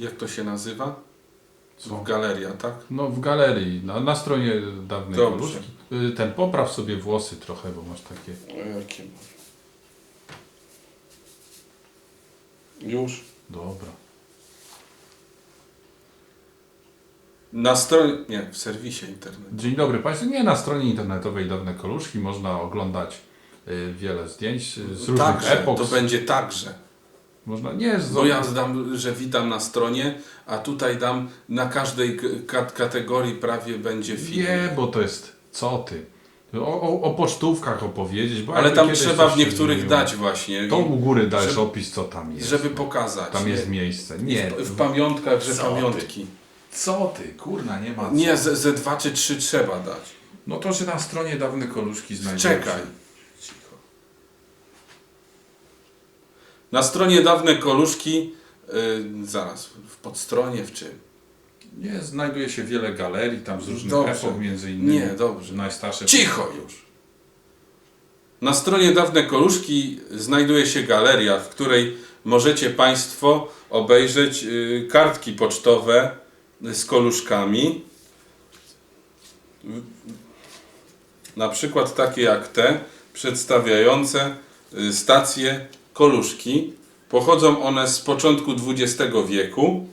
Jak to się nazywa? Co? W galeria, tak? No w galerii, na, na stronie dawnej Dobrze. Koluszki. Y, Ten, popraw sobie włosy trochę, bo masz takie... Jakie Już. Dobra. Na stronie, nie, w serwisie internetowym. Dzień dobry Państwu. Nie, na stronie internetowej Dawne Koluszki można oglądać y, wiele zdjęć y, z różnych Także, epok. to będzie także. Można, nie, Bo ja dam, że witam na stronie, a tutaj dam na każdej kategorii prawie będzie film. Nie, bo to jest, co ty? O, o, o pocztówkach opowiedzieć, bo Ale tam trzeba w niektórych dać właśnie. To u góry dajesz żeby- opis, co tam jest. żeby pokazać. Tam jest nie? miejsce. Nie, W, w pamiątkach, że Co ty? pamiątki. co ty? Kurna, nie ma co. Nie, ze, ze dwa czy trzy trzeba dać. No to, że na stronie Dawne Koluszki znajdziesz. Czekaj. Cicho. Na stronie dawne koluszki, yy, zaraz, w podstronie w czym? Nie, znajduje się wiele galerii tam z różnych Dobrze. epok, między innymi. Nie, dobrze. Najstarsze. Cicho już! Na stronie Dawne Koluszki znajduje się galeria, w której możecie Państwo obejrzeć y, kartki pocztowe z koluszkami. Na przykład takie jak te, przedstawiające y, stacje koluszki. Pochodzą one z początku XX wieku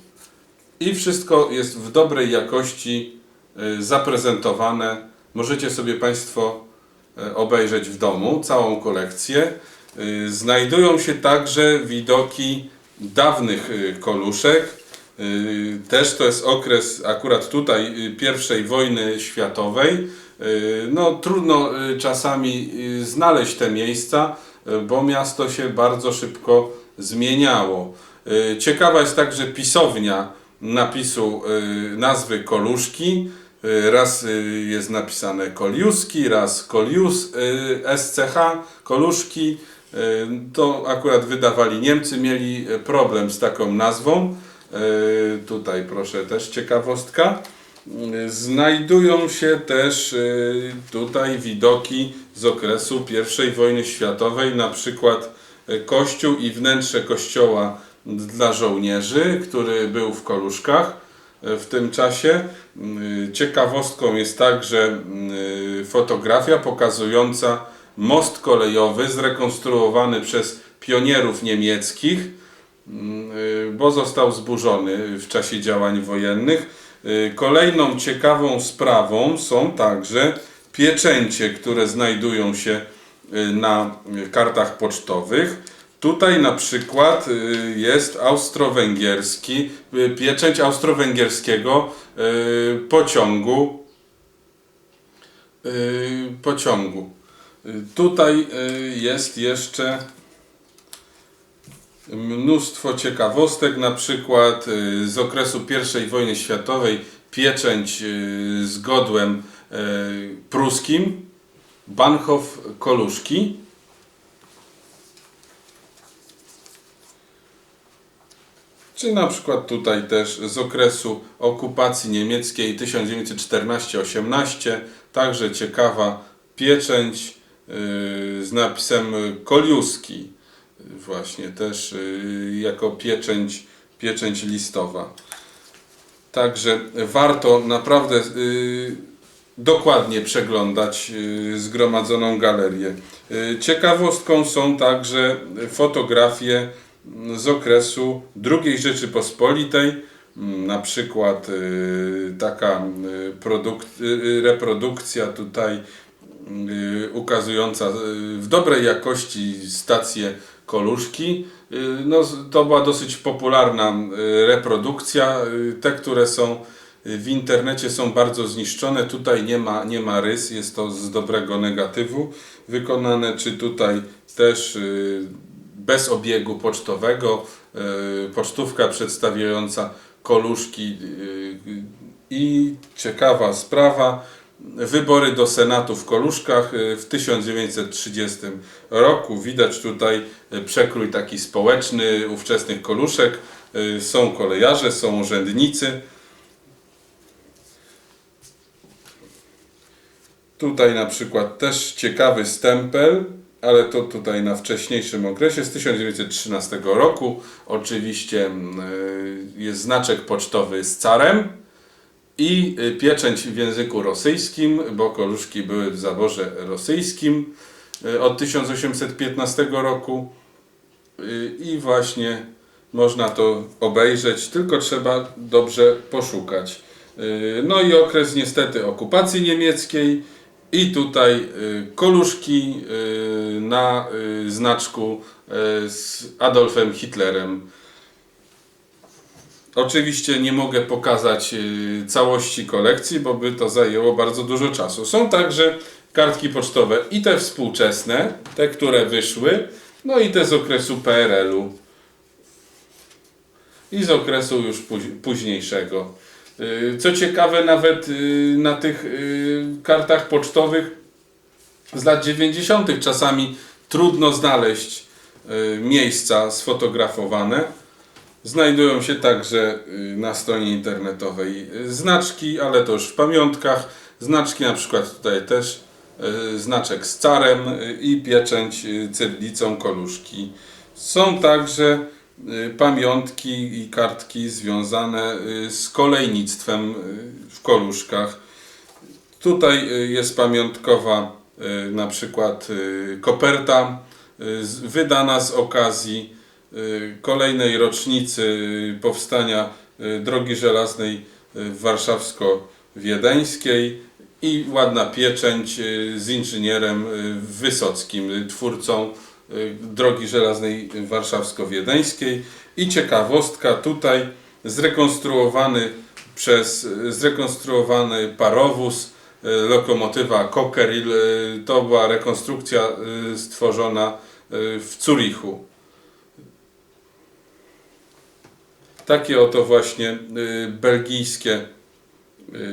i wszystko jest w dobrej jakości y, zaprezentowane. Możecie sobie Państwo y, obejrzeć w domu całą kolekcję. Y, Znajdują się także widoki dawnych koluszek. Też to jest okres akurat tutaj I wojny światowej. No trudno czasami znaleźć te miejsca, bo miasto się bardzo szybko zmieniało. Y, Ciekawa jest także pisownia napisu y, nazwy Koluszki. Raz jest napisane Koliuski, raz Kolius, SCH, Koluszki. To akurat wydawali Niemcy, mieli problem z taką nazwą. Tutaj proszę też ciekawostka. Znajdują się też y, tutaj widoki z okresu I wojny światowej, na przykład y, kościół i wnętrze kościoła dla żołnierzy, który był w Koluszkach y, w tym czasie. Ciekawostką jest także fotografia pokazująca most kolejowy zrekonstruowany przez pionierów niemieckich bo został zburzony w czasie działań wojennych. Y, Kolejną ciekawą sprawą są także pieczęcie, które znajdują się y, na kartach pocztowych. Tutaj na przykład y, jest austro-węgierski, pieczęć austro-węgierskiego pociągu. Pociągu. Tutaj jest jeszcze mnóstwo ciekawostek, na przykład y, z okresu I wojny światowej pieczęć y, z godłem y, pruskim, Bahnhof Koluszki. Czy na przykład tutaj też z okresu okupacji niemieckiej 1914-18, także ciekawa pieczęć z napisem Koliuski właśnie też y, jako pieczęć, pieczęć listowa. Także warto naprawdę y, dokładnie przeglądać y, zgromadzoną galerię. Ciekawostką są także fotografie z okresu II Rzeczypospolitej, Mm, na przykład taka y, reprodukcja tutaj ukazująca w dobrej jakości stację Koluszki. Y, No, to była dosyć popularna y, reprodukcja. Y, Te, które są w internecie są bardzo zniszczone. Tutaj nie ma, nie ma rys, jest to z dobrego negatywu wykonane, czy tutaj też bez obiegu pocztowego. Pocztówka przedstawiająca koluszki i ciekawa sprawa. Wybory do Senatu w Koluszkach y, w 1930 roku. Widać tutaj y, przekrój taki społeczny ówczesnych koluszek. Y, Są kolejarze, są urzędnicy. Tutaj na przykład też ciekawy stempel ale to tutaj na wcześniejszym okresie, z 1913 roku. Oczywiście mm, jest znaczek pocztowy z carem i y, pieczęć w języku rosyjskim, bo koluszki były w zaborze rosyjskim y, od 1815 roku Y, i właśnie można to obejrzeć, tylko trzeba dobrze poszukać. No i okres niestety okupacji niemieckiej i tutaj koluszki na znaczku z Adolfem Hitlerem. Oczywiście nie mogę pokazać y, całości kolekcji, bo by to zajęło bardzo dużo czasu. Są także kartki pocztowe i te współczesne, te, które wyszły, no i te z okresu PRL-u i z okresu już póź- późniejszego. Y, Co ciekawe, nawet y, na tych kartach pocztowych z lat 90. czasami trudno znaleźć miejsca sfotografowane. Znajdują się także y, na stronie internetowej y, znaczki, ale to już w pamiątkach. Znaczki na przykład tutaj też y, znaczek z carem i pieczęć cyrlicą koluszki. Są także pamiątki i kartki związane z kolejnictwem w koluszkach. Tutaj jest pamiątkowa na przykład koperta wydana z okazji kolejnej rocznicy y, powstania y, drogi żelaznej y, warszawsko-wiedeńskiej i ładna pieczęć y, z inżynierem y, Wysockim, y, twórcą y, drogi żelaznej warszawsko-wiedeńskiej. I ciekawostka tutaj zrekonstruowany przez zrekonstruowany parowóz y, lokomotywa Cockerill y, to była rekonstrukcja y, stworzona y, w Zurichu takie oto właśnie y, belgijskie y,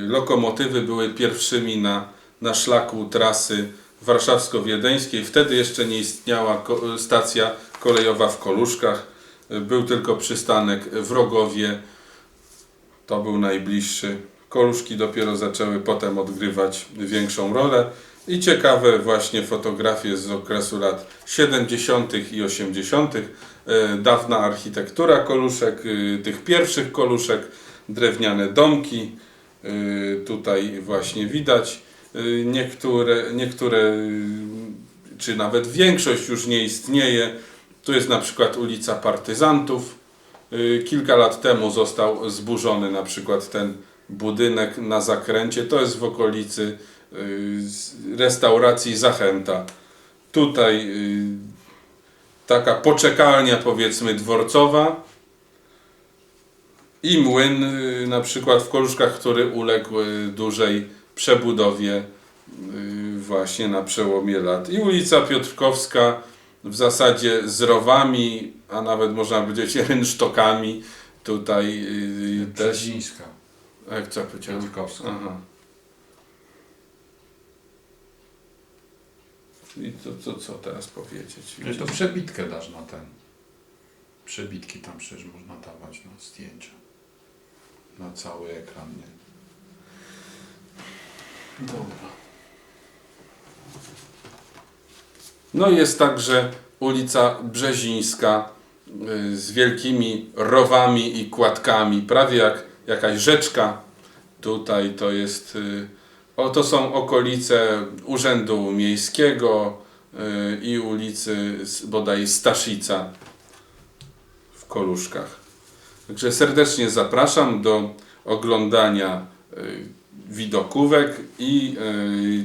lokomotywy były pierwszymi na, na szlaku trasy warszawsko-wiedeńskiej. Wtedy jeszcze nie istniała ko- stacja kolejowa w Koluszkach. Y, Był tylko przystanek w Rogowie. To był najbliższy. Koluszki dopiero zaczęły potem odgrywać większą rolę. I ciekawe właśnie fotografie z okresu lat 70. i 80. E, Dawna architektura koluszek, y, tych pierwszych koluszek, drewniane domki. y, Tutaj właśnie widać. Niektóre, niektóre, czy nawet większość już nie istnieje. Tu jest na przykład ulica Partyzantów. Kilka lat temu został zburzony na przykład ten budynek na zakręcie. To jest w okolicy restauracji Zachęta. Tutaj y, taka poczekalnia powiedzmy dworcowa i młyn y, na przykład w Koluszkach, który uległ y, dużej przebudowie y, właśnie na przełomie lat. I ulica Piotrkowska w zasadzie z rowami, a nawet można powiedzieć rynsztokami. Tutaj y, też... Brzezińska, Jak co powiedziałem? Piotrkowska. Aha. I to, to co teraz powiedzieć? I to przebitkę dasz na ten. Przebitki tam przecież można dawać na zdjęcia. Na cały ekran, nie? Dobra. No i jest także ulica Brzezińska y, z wielkimi rowami i kładkami, prawie jak jakaś rzeczka. Tutaj to jest, y, o, to są okolice Urzędu Miejskiego y, i ulicy bodaj Staszica w Koluszkach. Także serdecznie zapraszam do oglądania y, widokówek i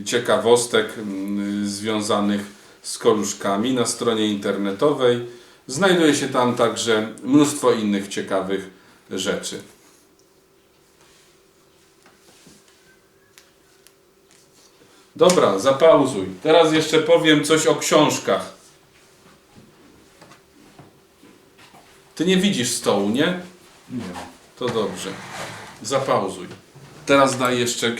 y, ciekawostek y, związanych z koluszkami na stronie internetowej. Znajduje się tam także mnóstwo innych ciekawych rzeczy. Dobra, zapauzuj. Teraz jeszcze powiem coś o książkach. Ty nie widzisz stołu, nie? Nie. To dobrze. Zapauzuj. Teraz daj jeszcze książkę.